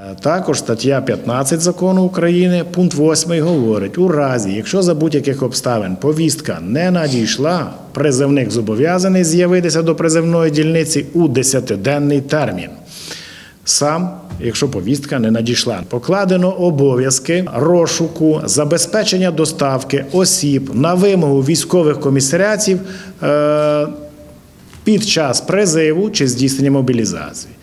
Е, Також стаття 15 закону України, пункт 8 говорить: у разі, якщо за будь-яких обставин повістка не надійшла, призовник зобов'язаний з'явитися до призовної дільниці у 10-денний термін. Сам, якщо повістка не надійшла, покладено обов'язки розшуку, забезпечення доставки осіб на вимогу військових комісаріатів е, під час призиву чи здійснення мобілізації.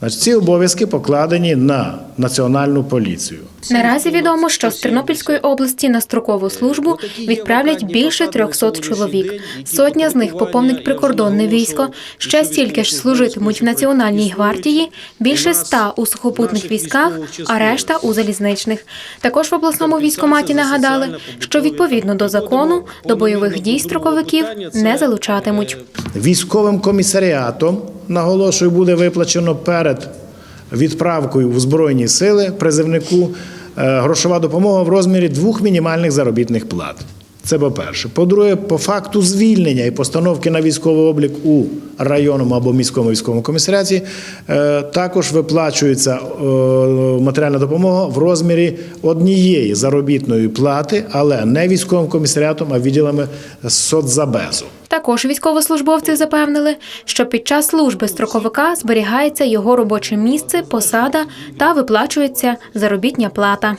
Значить, ці обов'язки покладені на національну поліцію. Наразі відомо, що з Тернопільської області на строкову службу відправлять більше 300 чоловік. Сотня з них поповнить прикордонне військо. Ще стільки ж служитимуть в Національній гвардії, більше ста у сухопутних військах, а решта у залізничних. Також в обласному військоматі нагадали, що відповідно до закону до бойових дій строковиків не залучатимуть. Військовим комісаріатом, наголошую, буде виплачено перед відправкою в Збройні сили призивнику е, грошова допомога в розмірі двох мінімальних заробітних плат. Це по-перше. По-друге, по факту звільнення і постановки на військовий облік у районному або міському військовому комісаріаті е, також виплачується е, матеріальна допомога в розмірі однієї заробітної плати, але не військовим комісаріатом, а відділами соцзабезу. Також військовослужбовці запевнили, що під час служби строковика зберігається його робоче місце, посада та виплачується заробітня плата.